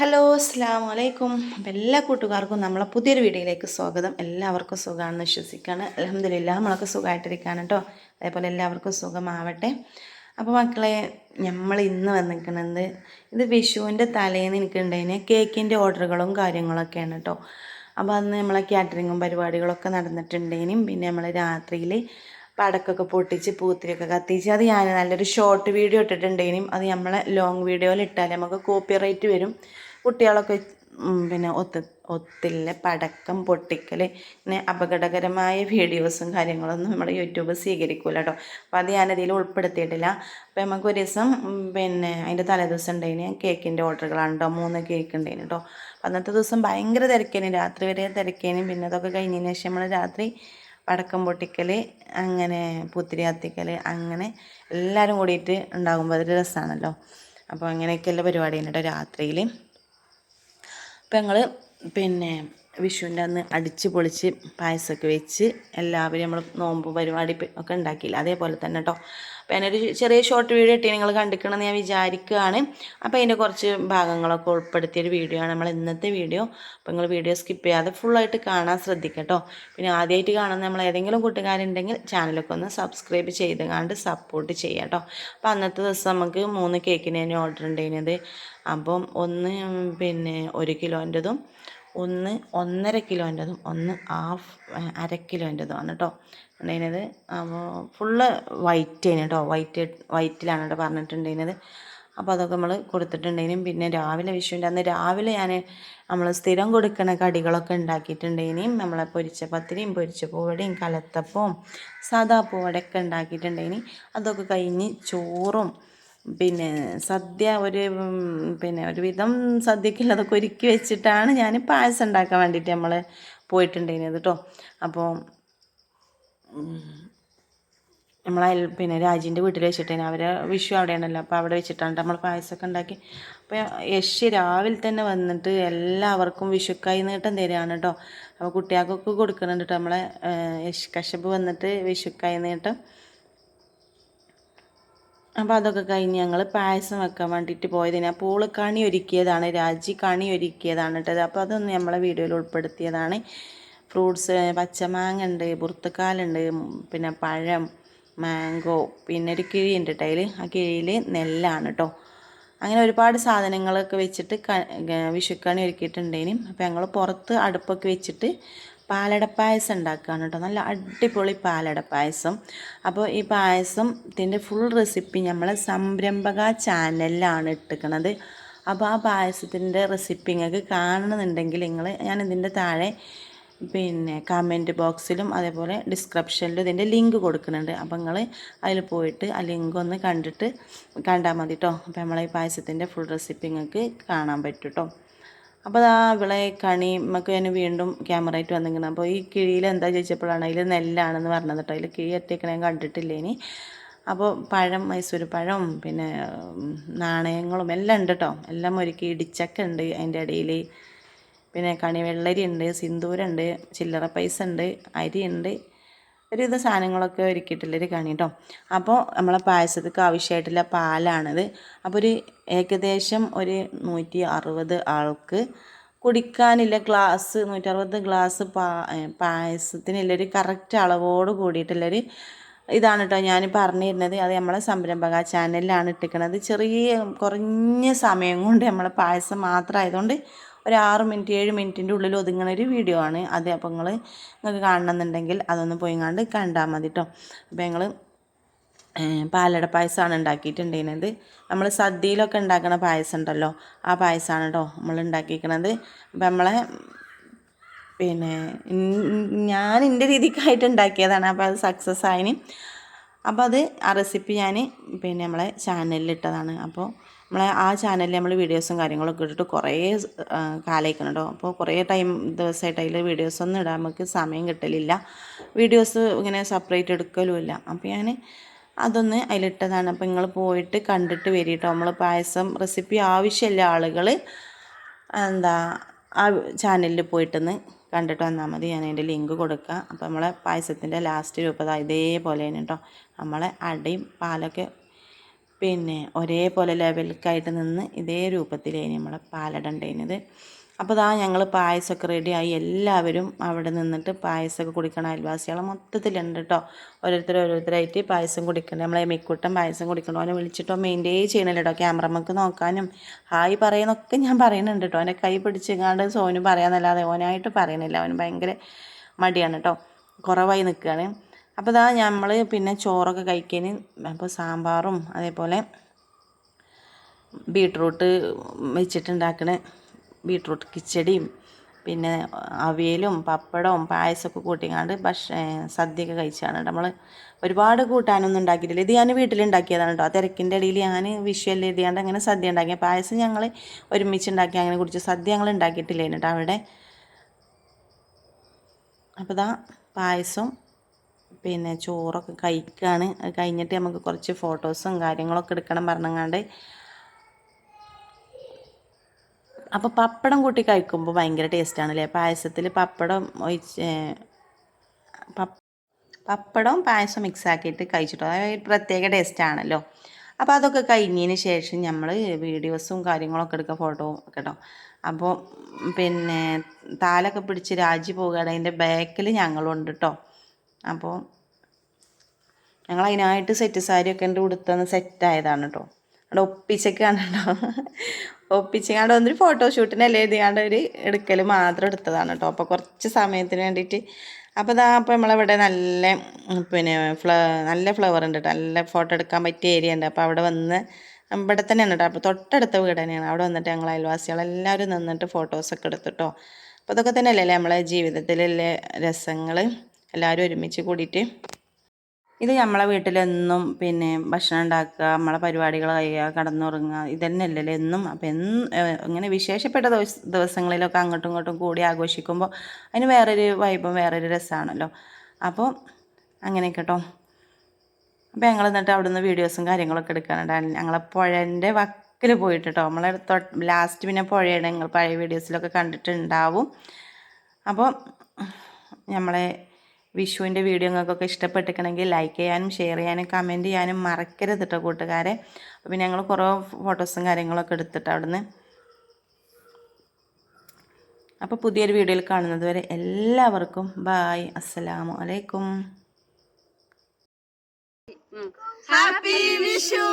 Hello അസ്സാം വലൈക്കും അപ്പം എല്ലാ കൂട്ടുകാർക്കും നമ്മളെ പുതിയൊരു വീഡിയോയിലേക്ക് സ്വാഗതം. എല്ലാവർക്കും സുഖമാണെന്ന് വിശ്വസിക്കുകയാണ് അലഹമില്ല നമ്മളൊക്കെ സുഖമായിട്ടിരിക്കുകയാണ് കേട്ടോ അതേപോലെ എല്ലാവർക്കും സുഖമാവട്ടെ. അപ്പോൾ മക്കളെ നമ്മൾ ഇന്ന് വന്നിരിക്കുന്നത് ഇത് വിഷുവിന്റെ തലേന്ന് എനിക്കുണ്ടായിന് കേക്കിന്റെ ഓർഡറുകളും കാര്യങ്ങളൊക്കെയാണ് കേട്ടോ അപ്പോൾ അന്ന് നമ്മളെ കാറ്ററിങ്ങും പരിപാടികളൊക്കെ നടന്നിട്ടുണ്ടേനും പിന്നെ നമ്മൾ രാത്രിയിൽ പടക്കൊക്കെ പൊട്ടിച്ച് പൂത്തിരിയൊക്കെ കത്തിച്ച് അത് ഞാൻ നല്ലൊരു ഷോർട്ട് വീഡിയോ ഇട്ടിട്ടുണ്ടേനും അത് നമ്മളെ ലോങ് വീഡിയോയിൽ ഇട്ടാൽ നമുക്ക് കോപ്പി റൈറ്റ് വരും. കുട്ടികളൊക്കെ പിന്നെ ഒത്ത് ഒത്തില്ല പടക്കം പൊട്ടിക്കൽ പിന്നെ അപകടകരമായ വീഡിയോസും കാര്യങ്ങളൊന്നും നമ്മുടെ യൂട്യൂബ് സ്വീകരിക്കൂല കേട്ടോ അപ്പോൾ അത് ഞാനതിൽ ഉൾപ്പെടുത്തിയിട്ടില്ല. അപ്പോൾ നമുക്ക് ഒരു ദിവസം പിന്നെ അതിന്റെ തലേദിവസം ഉണ്ടായിന് കേക്കിന്റെ ഓർഡറുകളാണ് കേട്ടോ മൂന്ന് കേക്ക് ഉണ്ടായിന് കേട്ടോ അന്നത്തെ ദിവസം ഭയങ്കര തിരക്കേനും. രാത്രി വരെ തിരക്കേനും. പിന്നെ അതൊക്കെ കഴിഞ്ഞതിന് ശേഷം നമ്മൾ രാത്രി പടക്കം പൊട്ടിക്കൽ അങ്ങനെ പുത്തിരി കത്തിക്കൽ അങ്ങനെ എല്ലാവരും കൂടിയിട്ട് ഉണ്ടാകുമ്പോൾ അതൊരു രസമാണല്ലോ അപ്പോൾ അങ്ങനെയൊക്കെയുള്ള പരിപാടിയാണ് കേട്ടോ രാത്രിയിൽ അപ്പം ഞങ്ങൾ പിന്നെ വിഷുവിന്റെ അന്ന് അടിച്ച് പൊളിച്ച് പായസമൊക്കെ വെച്ച് എല്ലാവരും നമ്മൾ നോമ്പ് പരിപാടി ഒക്കെ ഉണ്ടാക്കിയില്ല. അതേപോലെ തന്നെ കേട്ടോ അപ്പോൾ ഞാനൊരു ചെറിയ ഷോർട്ട് വീഡിയോ ഇട്ടി നിങ്ങൾ കണ്ടിക്കണമെന്ന് ഞാൻ വിചാരിക്കുകയാണ് അപ്പോൾ അതിന്റെ കുറച്ച് ഭാഗങ്ങളൊക്കെ ഉൾപ്പെടുത്തിയൊരു വീഡിയോ ആണ് നമ്മൾ ഇന്നത്തെ വീഡിയോ അപ്പോൾ നിങ്ങൾ വീഡിയോ സ്കിപ്പ് ചെയ്യാതെ ഫുള്ളായിട്ട് കാണാൻ ശ്രദ്ധിക്കട്ടോ. പിന്നെ ആദ്യമായിട്ട് കാണുന്ന നമ്മൾ ഏതെങ്കിലും കൂട്ടുകാരുണ്ടെങ്കിൽ ചാനലൊക്കെ ഒന്ന് സബ്സ്ക്രൈബ് ചെയ്ത് കണ്ട് സപ്പോർട്ട് ചെയ്യാം കേട്ടോ അപ്പോൾ അന്നത്തെ ദിവസം നമുക്ക് മൂന്ന് കേക്കിന് തന്നെ ഓർഡർ ഉണ്ടായിരുന്നത് അപ്പം ഒന്ന് പിന്നെ ഒരു കിലോന്റെതും ഒന്ന് ഒന്നര കിലോന്റെതും ഒന്ന് ഹാഫ് അര കിലോന്റെതും ആണ് കേട്ടോ ഉണ്ടായിരുന്നത്. അപ്പോൾ ഫുള്ള് വൈറ്റ് ആണ് കേട്ടോ വൈറ്റ് വൈറ്റിലാണ് കേട്ടോ പറഞ്ഞിട്ടുണ്ടായിരുന്നത്. അപ്പോൾ അതൊക്കെ നമ്മൾ കൊടുത്തിട്ടുണ്ടായിരുന്നു. പിന്നെ രാവിലെ വിഷുവിന്റെ അന്ന് രാവിലെ ഞാൻ നമ്മൾ സ്ഥിരം കൊടുക്കുന്ന കടികളൊക്കെ ഉണ്ടാക്കിയിട്ടുണ്ടായിരുന്നു. നമ്മളെ പൊരിച്ച പത്തിരിയും പൊരിച്ച പൂവടയും കലത്തപ്പവും സാദാ പൂവടയൊക്കെ ഉണ്ടാക്കിയിട്ടുണ്ടെങ്കിൽ അതൊക്കെ കഴിഞ്ഞ് ചോറും പിന്നെ സദ്യ ഒരു പിന്നെ ഒരുവിധം സദ്യക്കുള്ളതൊക്കെ ഒരുക്കി വെച്ചിട്ടാണ് ഞാൻ പായസം ഉണ്ടാക്കാൻ വേണ്ടിയിട്ട് നമ്മൾ പോയിട്ടുണ്ടായിരുന്നത് കേട്ടോ അപ്പോൾ അയൽ- പിന്നെ രാജീന്റെ വീട്ടിൽ വെച്ചിട്ടേനെ. അവരെ വിഷു അവിടെയാണല്ലോ. അപ്പോൾ അവിടെ വെച്ചിട്ടാണ് നമ്മൾ പായസമൊക്കെ ഉണ്ടാക്കി. അപ്പോൾ യശ് രാവിലെ തന്നെ വന്നിട്ട് എല്ലാവർക്കും വിഷുക്കായി നീട്ടം തരികയാണ് കേട്ടോ അപ്പോൾ കുട്ടികൾക്കൊക്കെ കൊടുക്കുന്നുണ്ട് കേട്ടോ നമ്മളെ യശ് കശപ്പ് വന്നിട്ട് വിഷുക്കായി നീട്ടം. അപ്പോൾ അതൊക്കെ കഴിഞ്ഞ് ഞങ്ങൾ പായസം വെക്കാൻ വേണ്ടിയിട്ട് പോയതിന്. അപ്പോൾ ഓൾ കണി ഒരുക്കിയതാണ്. രാജി കണി ഒരുക്കിയതാണ് കേട്ടത് അപ്പോൾ അതൊന്ന് നമ്മളെ വീഡിയോയിൽ ഉൾപ്പെടുത്തിയതാണ്. ഫ്രൂട്ട്സ് പച്ചമാങ്ങ ഉണ്ട് പുറത്തുക്കാലുണ്ട് പിന്നെ പഴം മാംഗോ പിന്നെ ഒരു കിഴി ഉണ്ട് കേട്ടോ അതിൽ ആ കിഴിയിൽ നെല്ലാണ് കേട്ടോ അങ്ങനെ ഒരുപാട് സാധനങ്ങളൊക്കെ വെച്ചിട്ട് ക- വിഷുക്കണി ഒരുക്കിയിട്ടുണ്ടേനും. അപ്പോൾ ഞങ്ങൾ പുറത്ത് അടുപ്പൊക്കെ വെച്ചിട്ട് പാലട പായസം ഉണ്ടാക്കുകയാണ് കേട്ടോ നല്ല അടിപൊളി പാലട പായസം അപ്പോൾ ഈ പായസത്തിന്റെ ഫുൾ റെസിപ്പി നമ്മൾ സംരംഭക ചാനലിലാണ് ഇട്ടിക്കണത്. അപ്പോൾ ആ പായസത്തിന്റെ റെസിപ്പി നിങ്ങൾക്ക് കാണണമെന്നുണ്ടെങ്കിൽ നിങ്ങൾ ഞാൻ ഇതിന്റെ താഴെ പിന്നെ കമന്റ് ബോക്സിലും അതേപോലെ ഡിസ്ക്രിപ്ഷനിലും ഇതിന്റെ ലിങ്ക് കൊടുക്കുന്നുണ്ട്. അപ്പം നിങ്ങൾ അതിൽ പോയിട്ട് ആ ലിങ്ക് ഒന്ന് കണ്ടിട്ട് കണ്ടാൽ മതി കേട്ടോ അപ്പോൾ നമ്മളെ ഈ പായസത്തിന്റെ ഫുൾ റെസിപ്പി നിങ്ങൾക്ക് കാണാൻ പറ്റും കേട്ടോ അപ്പോൾ ആ വിളെ കണി നമുക്ക് ഞാൻ വീണ്ടും ക്യാമറ ആയിട്ട് വന്നിരിക്കണം അപ്പോൾ ഈ കിഴിയിൽ എന്താ ചോദിച്ചപ്പോഴാണ് അതിൽ നെല്ലാണെന്ന് പറഞ്ഞത് കേട്ടോ അതിൽ കിഴി എത്തിക്കണ കണ്ടിട്ടില്ല ഇനി. അപ്പോൾ പഴം മൈസൂർ പഴം പിന്നെ നാണയങ്ങളും എല്ലാം ഉണ്ട് കേട്ടോ എല്ലാം ഒരുക്കി ഇടിച്ചക്ക ഉണ്ട് അതിന്റെ ഇടയിൽ പിന്നെ കണിവെള്ളരി ഉണ്ട് സിന്ദൂരുണ്ട് ചില്ലറ പൈസ ഉണ്ട് അരി ഉണ്ട്. ഒരുവിധ സാധനങ്ങളൊക്കെ ഒരുക്കിയിട്ടുള്ളൊരു കണി കേട്ടോ അപ്പോൾ നമ്മളെ പായസത്തേക്ക് ആവശ്യമായിട്ടുള്ള പാലാണിത്. അപ്പോൾ ഒരു ഏകദേശം ഒരു നൂറ്റി അറുപത് ആൾക്ക് കുടിക്കാനില്ല ഗ്ലാസ് നൂറ്ററുപത് ഗ്ലാസ് പാ പായസത്തിനുള്ളൊരു കറക്റ്റ് അളവോട് കൂടിയിട്ടുള്ളൊരു ഇതാണ് കേട്ടോ ഞാൻ പറഞ്ഞിരുന്നത്. അത് നമ്മളെ സംരംഭക ചാനലിലാണ് ഇട്ടിരിക്കുന്നത് ചെറിയ കുറഞ്ഞ സമയം കൊണ്ട് നമ്മളെ പായസം മാത്രമായതുകൊണ്ട് ഒരു ആറ് മിനിറ്റ് ഏഴ് മിനിറ്റിന്റെ ഉള്ളിൽ ഒതുങ്ങുന്ന ഒരു വീഡിയോ ആണ്. അത് അപ്പോൾ നിങ്ങൾ നിങ്ങൾക്ക് കാണണമെന്നുണ്ടെങ്കിൽ അതൊന്ന് പോയി കണ്ട് കണ്ടാൽ മതി കേട്ടോ അപ്പോൾ ഞങ്ങൾ പാലട പായസമാണ് ഉണ്ടാക്കിയിട്ടുണ്ടായിരുന്നത് നമ്മൾ സദ്യയിലൊക്കെ ഉണ്ടാക്കുന്ന പായസം ഉണ്ടല്ലോ ആ പായസമാണ് കേട്ടോ നമ്മൾ ഉണ്ടാക്കിയിരിക്കുന്നത് അപ്പം നമ്മളെ പിന്നെ ഞാൻ എന്റെ രീതിക്കായിട്ട് ഉണ്ടാക്കിയതാണ് അപ്പോൾ അത് സക്സസ് ആയിന്. അപ്പോൾ അത് ആ റെസിപ്പി ഞാൻ പിന്നെ നമ്മളെ ചാനലിൽ ഇട്ടതാണ്. അപ്പോൾ നമ്മളെ ആ ചാനലിൽ നമ്മൾ വീഡിയോസും കാര്യങ്ങളൊക്കെ ഇട്ടിട്ട് കുറേ കാലയിക്കണം അപ്പോൾ കുറേ ടൈം ദിവസമായിട്ട് അതിൽ വീഡിയോസൊന്നും ഇടാൻ നമുക്ക് സമയം കിട്ടലില്ല. വീഡിയോസ് ഇങ്ങനെ സെപ്പറേറ്റ് എടുക്കലുമില്ല അപ്പോൾ ഞാൻ അതൊന്ന് അതിലിട്ടതാണ് അപ്പോൾ നിങ്ങൾ പോയിട്ട് കണ്ടിട്ട് വരി കേട്ടോ നമ്മൾ പായസം റെസിപ്പി ആവശ്യമില്ല ആളുകൾ എന്താ ആ ചാനലിൽ പോയിട്ടൊന്ന് കണ്ടിട്ട് വന്നാൽ മതി. ഞാൻ അതിന്റെ ലിങ്ക് കൊടുക്കുക അപ്പോൾ നമ്മളെ പായസത്തിന്റെ ലാസ്റ്റ് രൂപത ഇതേപോലെ തന്നെ കേട്ടോ നമ്മളെ അടയും പാലൊക്കെ പിന്നെ ഒരേപോലെ ലെവലിലേക്കായിട്ട് നിന്ന് ഇതേ രൂപത്തിലേനി നമ്മളെ പാലടണ്ടേനത്. അപ്പോൾ ഇതാ ഞങ്ങൾ പായസമൊക്കെ റെഡിയായി. എല്ലാവരും അവിടെ നിന്നിട്ട് പായസമൊക്കെ കുടിക്കണം. അയൽവാസികളെ മൊത്തത്തിലുണ്ട് കേട്ടോ ഓരോരുത്തർ ഓരോരുത്തരായിട്ട് പായസം കുടിക്കണം നമ്മളെ മിക്കൂട്ടം പായസം കുടിക്കണം അവനെ വിളിച്ചിട്ടോ മെയിന്റെയിൻ ചെയ്യണില്ല കേട്ടോ ക്യാമറമ്മക്ക് നോക്കാനും. ഹായ് പറയുന്നൊക്കെ ഞാൻ പറയുന്നുണ്ട് കേട്ടോ അവനെ കൈ പിടിച്ചെങ്ങാണ്ട് സോനു പറയാമെന്നല്ലാതെ ഓനായിട്ട് പറയണില്ല അവന് ഭയങ്കര മടിയാണ് കേട്ടോ കുറവായി നിൽക്കുകയാണ് അപ്പോൾ ഇതാ നമ്മൾ പിന്നെ ചോറൊക്കെ കഴിക്കാൻ അപ്പോൾ സാമ്പാറും അതേപോലെ ബീട്രൂട്ട് വെച്ചിട്ടുണ്ടാക്കണ. ബീട്രൂട്ട് കിച്ചടിയും പിന്നെ അവിയലും പപ്പടവും പായസമൊക്കെ കൂട്ടിങ്ങാണ്ട് ഭക്ഷ സദ്യയൊക്കെ കഴിച്ചാണ് നമ്മൾ ഒരുപാട് കൂട്ടാനൊന്നും ഉണ്ടാക്കിയിട്ടില്ല. ഇത് ഞാൻ വീട്ടിലുണ്ടാക്കിയതാണ് കേട്ടോ. ആ തിരക്കിന്റെ ഇടയിൽ ഞാൻ വിഷ്വൽ എഴുതിയാണ്ട് അങ്ങനെ സദ്യ ഉണ്ടാക്കിയ പായസം ഞങ്ങൾ ഒരുമിച്ച് ഉണ്ടാക്കി അങ്ങനെ കുടിച്ചു സദ്യ ഞങ്ങൾ ഉണ്ടാക്കിയിട്ടില്ല കേട്ടോ അവിടെ. അപ്പോൾ ഇതാ പായസം പിന്നെ ചോറൊക്കെ കഴിക്കുകയാണ് അത് കഴിഞ്ഞിട്ട് നമുക്ക് കുറച്ച് ഫോട്ടോസും കാര്യങ്ങളൊക്കെ എടുക്കണം പറഞ്ഞങ്ങാണ്ട്. അപ്പോൾ പപ്പടം കൂട്ടി കഴിക്കുമ്പോൾ ഭയങ്കര ടേസ്റ്റാണല്ലേ? പായസത്തിൽ പപ്പടം ഒഴിച്ച് പപ്പ പപ്പടവും പായസം മിക്സ് ആക്കിയിട്ട് കഴിച്ചിട്ടോ അതായത് പ്രത്യേക ടേസ്റ്റാണല്ലോ. അപ്പോൾ അതൊക്കെ കഴിഞ്ഞതിന് ശേഷം നമ്മൾ വീഡിയോസും കാര്യങ്ങളൊക്കെ എടുക്കുക ഫോട്ടോ ഒക്കെ കേട്ടോ അപ്പോൾ പിന്നെ താലൊക്കെ പിടിച്ച് രാജി പോകുകയാണ് അതിന്റെ ബാക്കിൽ ഞങ്ങളുണ്ട് കേട്ടോ അപ്പോൾ ഞങ്ങൾ അതിനായിട്ട് സെറ്റ് സാരിയൊക്കെ എന്റെ ഉടുത്തൊന്ന് സെറ്റായതാണ് കേട്ടോ അവിടെ ഒപ്പിച്ചൊക്കെയാണ് കേട്ടോ ഒപ്പിച്ചങ്ങാണ്ട് വന്നൊരു ഫോട്ടോഷൂട്ടിനല്ലേ എഴുതിയാണ്ട് ഒരു എടുക്കൽ മാത്രം എടുത്തതാണ് കേട്ടോ അപ്പോൾ കുറച്ച് സമയത്തിന് വേണ്ടിയിട്ട് അപ്പോൾ ഇതാ അപ്പോൾ നമ്മളിവിടെ നല്ല പിന്നെ ഫ്ല നല്ല ഫ്ലവർ ഉണ്ട് കേട്ടോ നല്ല ഫോട്ടോ എടുക്കാൻ പറ്റിയ ഏരിയ ഉണ്ട് അപ്പോൾ അവിടെ വന്ന് ഇവിടെ തന്നെയാണ് കേട്ടോ അപ്പോൾ തൊട്ടടുത്ത വീട് തന്നെയാണ്. അവിടെ വന്നിട്ട് ഞങ്ങൾ അയൽവാസികളെല്ലാവരും നിന്നിട്ട് ഫോട്ടോസൊക്കെ എടുത്തിട്ടോ അപ്പോൾ ഇതൊക്കെ തന്നെയല്ലേ നമ്മളെ ജീവിതത്തിലെ രസങ്ങൾ എല്ലാവരും ഒരുമിച്ച് കൂടിയിട്ട് ഇത് നമ്മളെ വീട്ടിലെന്നും പിന്നെ ഭക്ഷണം ഉണ്ടാക്കുക നമ്മളെ പരിപാടികൾ കഴിയുക കടന്നുറങ്ങുക ഇതന്നെയല്ലല്ലോ എന്നും. അപ്പം എന്നും ഇങ്ങനെ വിശേഷപ്പെട്ട ദിവസ ദിവസങ്ങളിലൊക്കെ അങ്ങോട്ടും ഇങ്ങോട്ടും കൂടി ആഘോഷിക്കുമ്പോൾ അതിന് വേറൊരു വൈബും വേറൊരു രസമാണല്ലോ അപ്പോൾ അങ്ങനെ കേട്ടോ അപ്പോൾ ഞങ്ങൾ എന്നിട്ട് അവിടുന്ന് വീഡിയോസും കാര്യങ്ങളൊക്കെ എടുക്കാനുണ്ടായിരുന്നു ഞങ്ങളെ പുഴന്റെ വക്കിൽ പോയിട്ട് കേട്ടോ നമ്മളെ ലാസ്റ്റ് പിന്നെ പുഴയുടെ ഞങ്ങൾ പഴയ വീഡിയോസിലൊക്കെ കണ്ടിട്ടുണ്ടാവും. അപ്പോൾ നമ്മളെ വിഷുവിന്റെ വീഡിയോ നിങ്ങൾക്കൊക്കെ ഇഷ്ടപ്പെട്ടിരിക്കണമെങ്കിൽ ലൈക്ക് ചെയ്യാനും ഷെയർ ചെയ്യാനും കമന്റ് ചെയ്യാനും മറക്കരുത് കേട്ടോ കൂട്ടുകാരെ. അപ്പോൾ ഞങ്ങൾ കുറേ ഫോട്ടോസും കാര്യങ്ങളൊക്കെ എടുത്തിട്ട് അവിടുന്ന്. അപ്പോൾ പുതിയൊരു വീഡിയോയിൽ കാണുന്നത് വരെ എല്ലാവർക്കും ബായ് അസ്സലാമു അലൈക്കും. ഹാപ്പി വിഷു!